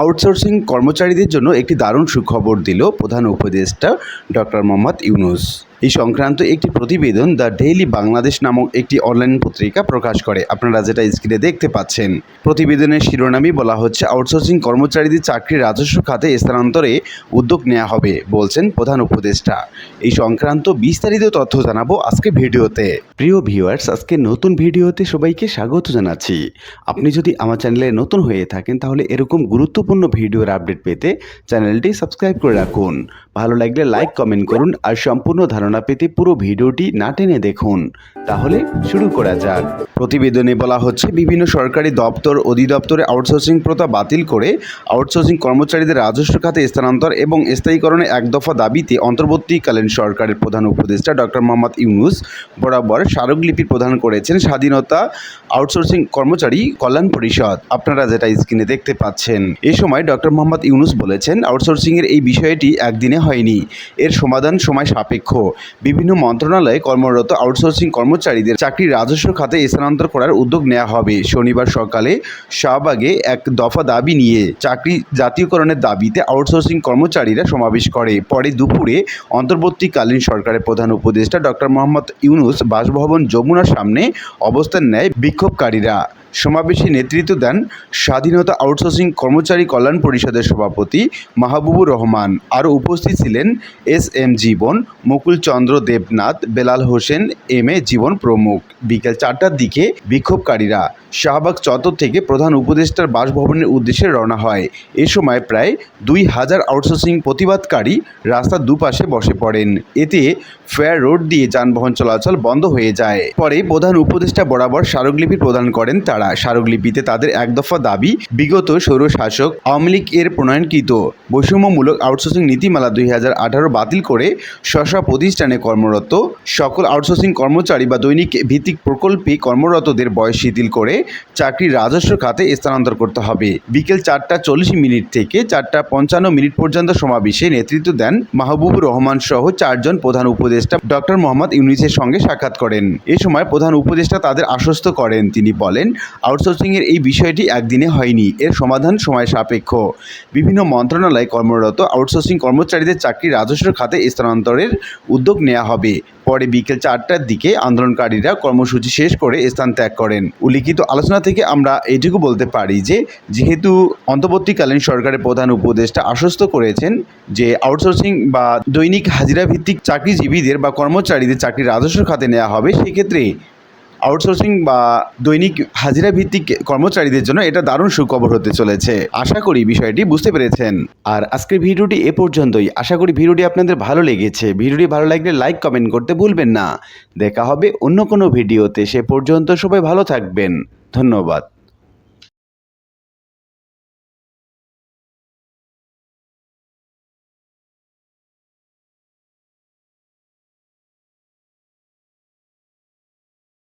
Outsourcing কর্মচারীদের জন্য একটি দারুণ সুখবর দিল প্রধান উপদেষ্টা ডক্টর মোহাম্মদ ইউনুস। এই সংক্রান্ত একটি প্রতিবেদন দ্য ডেইলি বাংলাদেশ নামক একটি অনলাইন পত্রিকা প্রকাশ করে। আপনারা যেটা স্ক্রিনে দেখতে পাচ্ছেন। প্রতিবেদনের শিরোনামই বলা হচ্ছে, আউটসোর্সিং কর্মচারীদের চাকরি রাজস্ব খাতে স্থানান্তরে উদ্যোগ নেওয়া হবে, বলছেন প্রধান উপদেষ্টা। এই সংক্রান্ত বিস্তারিত তথ্য জানাব আজকে ভিডিওতে। প্রিয় ভিউয়ার্স, আজকে নতুন ভিডিওতে সবাইকে স্বাগত জানাচ্ছি। আপনি যদি আমার চ্যানেলে নতুন হয়ে থাকেন, তাহলে এরকম গুরুত্বপূর্ণ ভিডিওর আপডেট পেতে চ্যানেলটি সাবস্ক্রাইব করে রাখুন। ভালো লাগলে লাইক, কমেন্ট করুন আর সম্পূর্ণ ধারণা পেতে পুরো ভিডিওটি না টেনে দেখুন। তাহলে শুরু করা যাক। প্রতিবেদনে বলা হচ্ছে, বিভিন্ন সরকারি দপ্তর, অধিদপ্তরে আউটসোর্সিং প্রথা বাতিল করে আউটসোর্সিং কর্মচারীদের রাজস্ব খাতে স্থানান্তর এবং স্থায়ীকরণে এক দফা দাবিতে অন্তর্বর্তীকালীন সরকারের প্রধান উপদেষ্টা ডক্টর মোহাম্মদ ইউনুস বরাবর স্মারকলিপি প্রদান করেছেন স্বাধীনতা আউটসোর্সিং কর্মচারী কল্যাণ পরিষদ। আপনারা যেটা স্ক্রিনে দেখতে পাচ্ছেন। এ সময় ডক্টর মোহাম্মদ ইউনুস বলেছেন আউটসোর্সিংয়ের এই বিষয়টি একদিনে হয়নি। এর সমাধান সময় সাপেক্ষ। বিভিন্ন মন্ত্রণালয়ে কর্মরত আউটসোর্সিং কর্মচারীদের চাকরি রাজস্ব খাতে স্থানান্তর করার উদ্যোগ নেওয়া হবে। শনিবার সকালে শাহবাগে এক দফা দাবি নিয়ে চাকরি জাতীয়করণের দাবিতে আউটসোর্সিং কর্মচারীরা সমাবেশ করে। পরে দুপুরে অন্তর্বর্তীকালীন সরকারের প্রধান উপদেষ্টা ডক্টর মোহাম্মদ ইউনুস বাসভবন যমুনার সামনে অবস্থান নেয় বিক্ষোভকারীরা। সমাবেশে নেতৃত্ব দেন স্বাধীনতা আউটসোর্সিং কর্মচারী কল্যাণ পরিষদের সভাপতি মাহবুবুর রহমান। আরও উপস্থিত ছিলেন S M Jibon, Mukul Chandra Debnath, Belal Hossain, M A Jibon প্রমুখ। বিকেল চারটার দিকে বিক্ষোভকারীরা শাহবাগ চত্বর থেকে প্রধান উপদেষ্টার বাসভবনের উদ্দেশ্যে রওনা হয়। এ সময় প্রায় দুই হাজার আউটসোর্সিং প্রতিবাদকারী রাস্তার দুপাশে বসে পড়েন। এতে ফেয়ার রোড দিয়ে যানবাহন চলাচল বন্ধ হয়ে যায়। পরে প্রধান উপদেষ্টা বরাবর স্মারকলিপি প্রদান করেন তারা স্মারকলিপিতে তাদের এক দফা দাবি, বিগত স্বৈরশাসক আওয়ামী লীগ এর প্রণয়নকৃত বৈষম্যমূলক আউটসোর্সিং নীতিমালা দুই হাজার আঠারো বাতিল করে স্ব প্রতিষ্ঠানে কর্মরত সকল আউটসোর্সিং কর্মচারী বা দৈনিক ভিত্তিক প্রকল্পে কর্মরতদের বয়স শিথিল করে চাকরি রাজস্ব খাতে স্থানান্তর করতে হবে। বিকেল চারটা চল্লিশ মিনিট থেকে চারটা পঞ্চান্ন মিনিট পর্যন্ত সমাবেশে নেতৃত্ব দেন মাহবুবুর রহমান সহ চারজন প্রধান উপদেষ্টা ডক্টর মোহাম্মদ ইউনিসের সঙ্গে সাক্ষাৎ করেন। এ সময় প্রধান উপদেষ্টা তাদের আশ্বস্ত করেন। তিনি বলেন আউটসোর্সিংয়ের এই বিষয়টি একদিনে হয়নি। এর সমাধান সময় সাপেক্ষ। বিভিন্ন মন্ত্রণালয়ে কর্মরত আউটসোর্সিং কর্মচারীদের চাকরি রাজস্ব খাতে স্থানান্তরের উদ্যোগ নেওয়া হবে। পরে বিকেল চারটার দিকে আন্দোলনকারীরা কর্মসূচি শেষ করে স্থান ত্যাগ করেন। উল্লিখিত আলোচনা থেকে আমরা এটুকু বলতে পারি যে, যেহেতু অন্তর্বর্তীকালীন সরকারের প্রধান উপদেষ্টা আশ্বস্ত করেছেন যে আউটসোর্সিং বা দৈনিক হাজিরা ভিত্তিক চাকরিজীবীদের বা কর্মচারীদের চাকরি রাজস্ব খাতে নেওয়া হবে, সেক্ষেত্রে আউটসোর্সিং বা দৈনিক হাজিরা ভিত্তিক কর্মচারীদের জন্য এটা দারুণ সুখবর হতে চলেছে। আশা করি বিষয়টি বুঝতে পেরেছেন। আর আজকের ভিডিওটি এ পর্যন্তই। আশা করি ভিডিওটি আপনাদের ভালো লেগেছে। ভিডিওটি ভালো লাগলে লাইক, কমেন্ট করতে ভুলবেন না। দেখা হবে অন্য কোনো ভিডিওতে। সে পর্যন্ত সবাই ভালো থাকবেন। ধন্যবাদ।